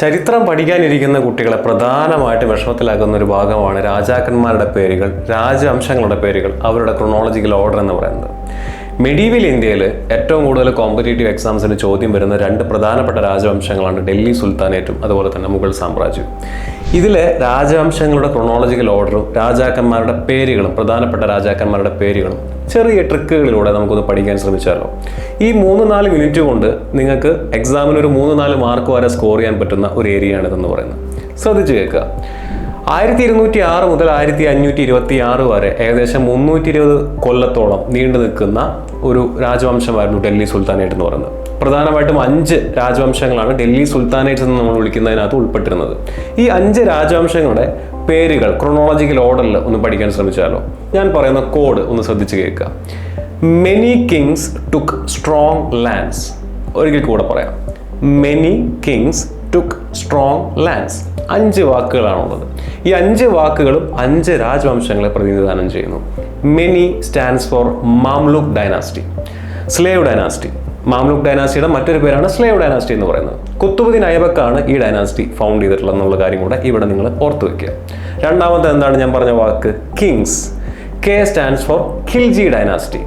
ചരിത്രം പഠിക്കാനിരിക്കുന്ന കുട്ടികളെ പ്രധാനമായിട്ട് വിഷമത്തിലാക്കുന്ന ഒരു ഭാഗമാണ് രാജാക്കന്മാരുടെ പേരുകൾ രാജവംശങ്ങളുടെ പേരുകൾ അവരുടെ ക്രോണോളജിക്കൽ ഓർഡർ എന്ന് പറയുന്നത്. മെഡീവൽ ഇന്ത്യയിൽ ഏറ്റവും കൂടുതൽ കോമ്പറ്റേറ്റീവ് എക്സാംസിന് ചോദ്യം വരുന്ന രണ്ട് പ്രധാനപ്പെട്ട രാജവംശങ്ങളാണ് ഡൽഹി സുൽത്താനേറ്റും അതുപോലെ തന്നെ മുഗൾ സാമ്രാജ്യവും. ഇതിലെ രാജവംശങ്ങളുടെ ക്രൊണോളജിക്കൽ ഓർഡറും രാജാക്കന്മാരുടെ പേരുകളും പ്രധാനപ്പെട്ട രാജാക്കന്മാരുടെ പേരുകളും ചെറിയ ട്രിക്കുകളിലൂടെ നമുക്കൊന്ന് പഠിക്കാൻ ശ്രമിച്ചാലോ? ഈ മൂന്ന് നാല് മിനിറ്റ് കൊണ്ട് നിങ്ങൾക്ക് എക്സാമിന് ഒരു മൂന്ന് നാല് മാർക്ക് വരെ സ്കോർ ചെയ്യാൻ പറ്റുന്ന ഒരു ഏരിയയാണ് ഇതെന്ന് പറയുന്നത്. ശ്രദ്ധിച്ചു കേൾക്കുക. ആയിരത്തി ഇരുന്നൂറ്റി ആറ് മുതൽ ആയിരത്തി അഞ്ഞൂറ്റി ഇരുപത്തി ആറ് വരെ ഏകദേശം മുന്നൂറ്റി ഇരുപത് കൊല്ലത്തോളം നീണ്ടു നിൽക്കുന്ന ഒരു രാജവംശമായിരുന്നു ഡൽഹി സുൽത്താനേറ്റ് എന്ന് പറയുന്നത്. പ്രധാനമായിട്ടും അഞ്ച് രാജവംശങ്ങളാണ് ഡൽഹി സുൽത്താനേറ്റ്സ് എന്ന് നമ്മൾ വിളിക്കുന്നതിനകത്ത് ഉൾപ്പെട്ടിരുന്നത്. ഈ അഞ്ച് രാജവംശങ്ങളുടെ പേരുകൾ ക്രോണോളജിക്കൽ ഓർഡറിൽ ഒന്ന് പഠിക്കാൻ ശ്രമിച്ചാലോ? ഞാൻ പറയുന്ന കോഡ് ഒന്ന് ശ്രദ്ധിച്ച് കേൾക്കുക. Many kings took strong lands ഒരിക്കൽ കൂടെ പറയാം. Many kings took strong lands അഞ്ച് വാക്കുകളാണുള്ളത്. ഈ അഞ്ച് വാക്കുകളും അഞ്ച് രാജവംശങ്ങളെ പ്രതിനിധാനം ചെയ്യുന്നു. Many stands for Mamluk dynasty slave dynasty Mamluk ഡൈനാസ്റ്റിയുടെ മറ്റൊരു പേരാണ് സ്ലേവ് ഡൈനാസ്റ്റി എന്ന് പറയുന്നത്. കുത്തുബുദ്ദീൻ ഐബക്കാണ് ഈ ഡൈനാസ്റ്റി ഫൗണ്ട് ചെയ്തിട്ടുള്ളത് എന്നുള്ള കാര്യം കൂടെ ഇവിടെ നിങ്ങൾ ഓർത്ത് വെക്കുക. രണ്ടാമത്തെ എന്താണ് ഞാൻ പറഞ്ഞ വാക്ക്? Kings K stands for Khilji dynasty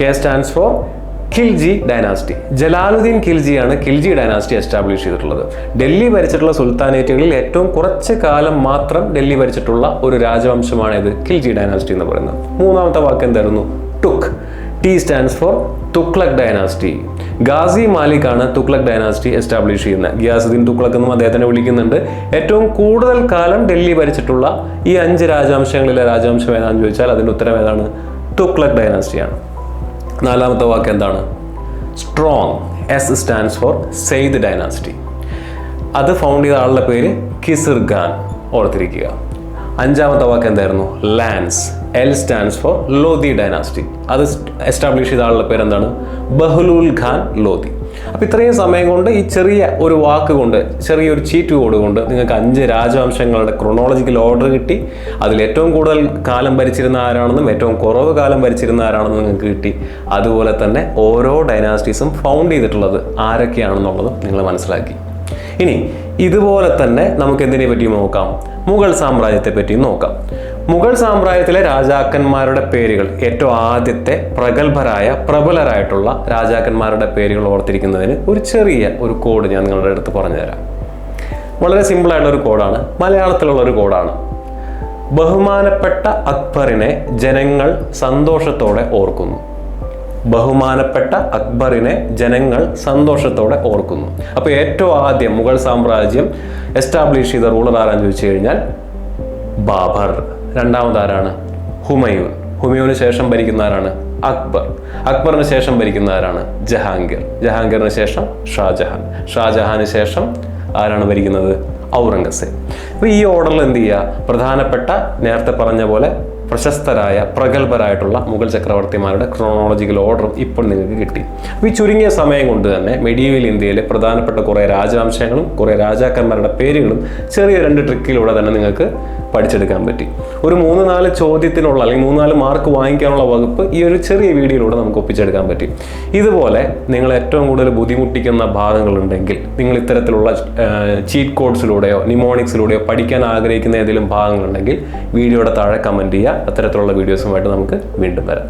K stands for Khilji dynasty. Jalaluddin ഖിൽജിയാണ് Khilji dynasty establish ചെയ്തിട്ടുള്ളത്. ഡൽഹി ഭരിച്ചിട്ടുള്ള സുൽത്താനേറ്റുകളിൽ ഏറ്റവും കുറച്ച് കാലം മാത്രം ഡൽഹി ഭരിച്ചിട്ടുള്ള ഒരു രാജവംശമാണ് ഇത് ഖിൽജി ഡൈനാസ്റ്റി എന്ന് പറയുന്നത്. മൂന്നാമത്തെ വാക്ക് എന്തായിരുന്നു? Took T stands for Tughlaq dynasty. Ghazi Malik ആണ് തുക്ലക് ഡൈനാസ്റ്റി എസ്റ്റാബ്ലിഷ് ചെയ്യുന്നത്. ഗിയാസുദ്ദീൻ തുക്ലക് എന്നും അദ്ദേഹത്തിനെ വിളിക്കുന്നുണ്ട്. ഏറ്റവും കൂടുതൽ കാലം ഡൽഹി ഭരിച്ചിട്ടുള്ള ഈ അഞ്ച് രാജവംശങ്ങളിലെ രാജവംശം ഏതാണെന്ന് ചോദിച്ചാൽ അതിന്റെ ഉത്തരം ഏതാണ്? തുക്ലക് ഡൈനാസ്റ്റിയാണ്. നാലാമത്തെ വാക്ക് എന്താണ്? Strong S stands for Sayyid dynasty അത് ഫൗണ്ട് ചെയ്ത ആളുടെ പേര് കിസിർ ഖാൻ ഓർത്തിരിക്കുക. അഞ്ചാമത്തെ വാക്ക് എന്തായിരുന്നു? Lands L stands for Lodi dynasty അത് എസ്റ്റാബ്ലിഷ് ചെയ്ത ആളുടെ പേര് എന്താണ് ബഹ്ലൂൽ ഖാൻ ലോധി. അപ്പോൾ ഇത്രയും സമയം കൊണ്ട് ഈ ചെറിയ ഒരു വാക്ക് കൊണ്ട് ചെറിയൊരു ചീറ്റ് കോഡ് കൊണ്ട് നിങ്ങൾക്ക് അഞ്ച് രാജവംശങ്ങളുടെ ക്രൊണോളജിക്കൽ ഓർഡർ കിട്ടി. അതിൽ ഏറ്റവും കൂടുതൽ കാലം ഭരിച്ചിരുന്ന ആരാണെന്നും ഏറ്റവും കുറവ് കാലം ഭരിച്ചിരുന്ന ആരാണെന്നും നിങ്ങൾക്ക് കിട്ടി. അതുപോലെ തന്നെ ഓരോ ഡൈനാസ്റ്റീസും ഫൗണ്ട് ചെയ്തിട്ടുള്ളത് ആരൊക്കെയാണെന്നുള്ളതും നിങ്ങൾ മനസ്സിലാക്കി. ഇനി ഇതുപോലെ തന്നെ നമുക്ക് എന്തിനെ പറ്റി നോക്കാം? മുഗൾ സാമ്രാജ്യത്തെ പറ്റി നോക്കാം. മുഗൾ സാമ്രാജ്യത്തിലെ രാജാക്കന്മാരുടെ പേരുകൾ ഏറ്റവും ആദ്യത്തെ പ്രഗത്ഭരായ പ്രബലരായിട്ടുള്ള രാജാക്കന്മാരുടെ പേരുകൾ ഓർത്തിരിക്കുന്നതിന് ഒരു ചെറിയ ഒരു കോഡ് ഞാൻ നിങ്ങളുടെ അടുത്ത് പറഞ്ഞുതരാം. വളരെ സിമ്പിളായിട്ടുള്ള ഒരു കോഡാണ് മലയാളത്തിലുള്ള ഒരു കോഡാണ് ബഹുമാനപ്പെട്ട അക്ബറിനെ ജനങ്ങൾ സന്തോഷത്തോടെ ഓർക്കുന്നു. ബഹുമാനപ്പെട്ട അക്ബറിനെ ജനങ്ങൾ സന്തോഷത്തോടെ ഓർക്കുന്നു. അപ്പോൾ ഏറ്റവും ആദ്യം മുഗൾ സാമ്രാജ്യം എസ്റ്റാബ്ലിഷ് ചെയ്ത റൂളർ ആരാന്ന് ചോദിച്ചു കഴിഞ്ഞാൽ ബാബർ. രണ്ടാമത് ആരാണ്? ഹുമയൂൺ. ഹുമയൂന് ശേഷം ഭരിക്കുന്ന ആരാണ്? അക്ബർ. അക്ബറിന് ശേഷം ഭരിക്കുന്ന ആരാണ്? ജഹാംഗീർ. ജഹാംഗീറിന് ശേഷം ഷാജഹാൻ. ഷാജഹാന് ശേഷം ആരാണ് ഭരിക്കുന്നത്? ഔറംഗസേബ്. അപ്പോൾ ഈ ഓർഡറിൽ എന്ത് ചെയ്യുക? പ്രധാനപ്പെട്ട നേരത്തെ പറഞ്ഞ പോലെ പ്രശസ്തരായ പ്രഗത്ഭരായിട്ടുള്ള മുഗൾ ചക്രവർത്തിമാരുടെ ക്രോണോളജിക്കൽ ഓർഡറും ഇപ്പോൾ നിങ്ങൾക്ക് കിട്ടി. അപ്പോൾ ഈ ചുരുങ്ങിയ സമയം കൊണ്ട് തന്നെ മെഡീവൽ ഇന്ത്യയിലെ പ്രധാനപ്പെട്ട കുറേ രാജവംശങ്ങളും കുറേ രാജാക്കന്മാരുടെ പേരുകളും ചെറിയ രണ്ട് ട്രിക്കിലൂടെ തന്നെ നിങ്ങൾക്ക് പഠിച്ചെടുക്കാൻ പറ്റി. ഒരു മൂന്ന് നാല് ചോദ്യത്തിനുള്ള അല്ലെങ്കിൽ മൂന്ന് നാല് മാർക്ക് വാങ്ങിക്കാനുള്ള വകുപ്പ് ഈ ഒരു ചെറിയ വീഡിയോയിലൂടെ നമുക്ക് ഒപ്പിച്ചെടുക്കാൻ പറ്റി. ഇതുപോലെ നിങ്ങൾ ഏറ്റവും കൂടുതൽ ബുദ്ധിമുട്ടിക്കുന്ന ഭാഗങ്ങളുണ്ടെങ്കിൽ നിങ്ങൾ ഇത്തരത്തിലുള്ള ചീറ്റ് കോഡ്സിലൂടെയോ നിമോണിക്സിലൂടെയോ പഠിക്കാൻ ആഗ്രഹിക്കുന്ന ഏതെങ്കിലും ഭാഗങ്ങളുണ്ടെങ്കിൽ വീഡിയോയുടെ താഴെ കമന്റ് ചെയ്യുക. അത്തരത്തിലുള്ള വീഡിയോസുമായിട്ട് നമുക്ക് വീണ്ടും വരാം.